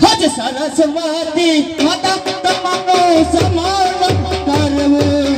હજ સરસ્વતી માતા તમારો સમાન કરવું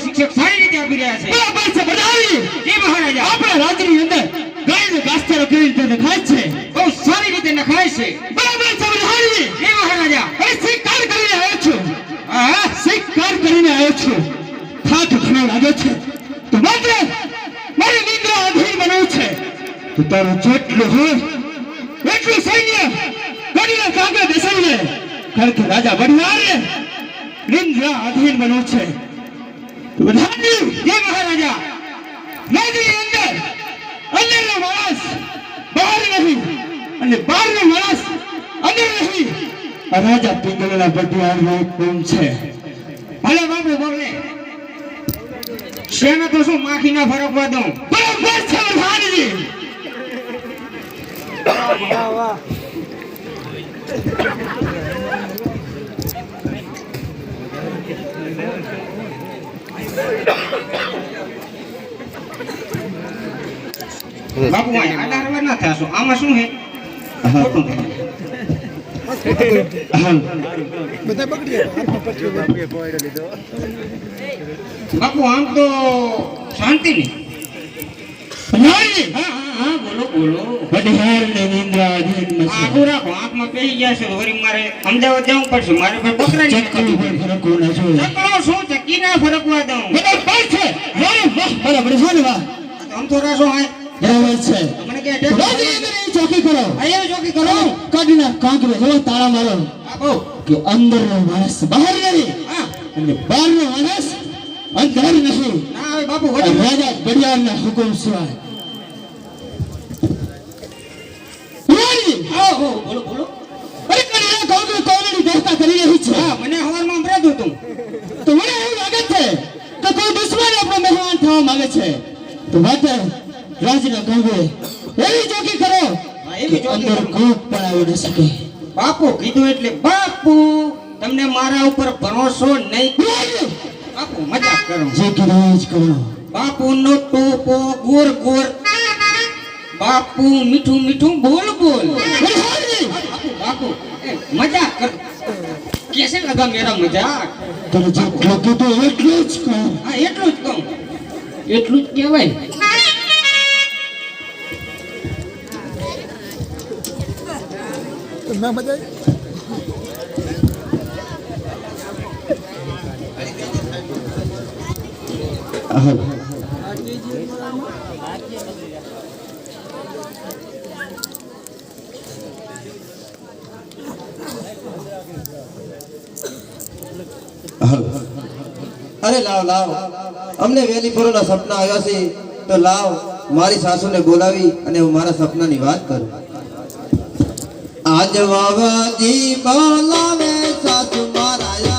શિક્ષકો શિક્ષક સારી રીતે આપી રહ્યા છે બરાબર છે ભગવાનજી એ મહારાજા આપણા રાજ્યની અંદર ગાયને ઘાસચારો કેવી રીતે નખાય છે? બહુ સારી રીતે નખાય છે. બરાબર છે ભગવાનજી એ મહારાજા હવે સ્વીકાર કરીને આવ્યો છું. હા? સ્વીકાર કરીને આવ્યો છું. થાક ઘણો લાગે છે. તો માત્ર મારી નિંદ્રા અધીર બનવું છે. તો તારું જેટલું હોય એટલું સૈન્ય કરીને કાગળ બેસાડીને. કે રાજા બનવારે નિંદ્રા અધીન બનવું છે. બધાની જય મહારાજા નદીની અંદર અંદરનો માણસ બહાર નહીં અને બહારનો માણસ અંદર નહીં રાજા પિંગલના પટિયાળનો કોણ છે ભલે બાપુ બોલે શેને તો શું માખી ના ફરકવા દઉં બરાબર છે પ્રધાનજી બાપુ આમ તો શાંતિ નહીં હા હા હા બોલો બોલો. બધી રાખો આંખમાં પેહી ગયા છે વળી મારે અમદાવાદ જવું પડશે. મારે બકરાની ચક્કર ઉપર ફરકો ના ચકડો શું? ના ફરકવા દઉં. બધા પાસ છે. વાહ વાહ બરાબર છે ને વાહ આમ તો રાસો હાય બરાબર છે. મને કે ચોકી કરો. અહીંયા ચોકી કરો. કાઢી નાખ કાંકરે જો તાળા મારો. બાપુ કે અંદરનો માણસ બહાર નથી અને બહારનો માણસ અંદર નથી. ના બાપુ રાજા ઘડિયાળના હુકમ સિવાય રાણી! બોલો બોલો અરે પણ આ કાંકરે કોલડી દોસ્તા કરી રહી છે હા મને હવારમાં સંભળાતું હતું. તો મને એવું લાગે છે કે કોઈ દુશ્મન આપણો મહેમાન થવા માંગે છે. તો માટે રાજના કાંગરે એવી ચોકી કરો એવી કે અંદર કરો. પણ આવી ન શકે. બાપુ કીધું એટલે બાપુ તમને મારા ઉપર ભરોસો નહીં. બાપુ મજા કરો. જે કીધું જ કરો. બાપુ નો ટોપો ગોર ગોર. બાપુ મીઠું મીઠું બોલ બોલ અરે રાણી! બાપુ બાપુ એ મજાક કર. કેસે લગા મેરા મજાક? તને જેટલું તો એટલું જ કહો. હા એટલું જ કહું. એટલું જ કહેવાય. અરે લાવ લાવ. અમને વેલી પૂરોના સપના આવ્યા છે, તો લાવ, મારી સાસુને બોલાવી અને હું મારા સપનાની વાત કરું. આજ વાવાજી બોલાવે સાસુ મારા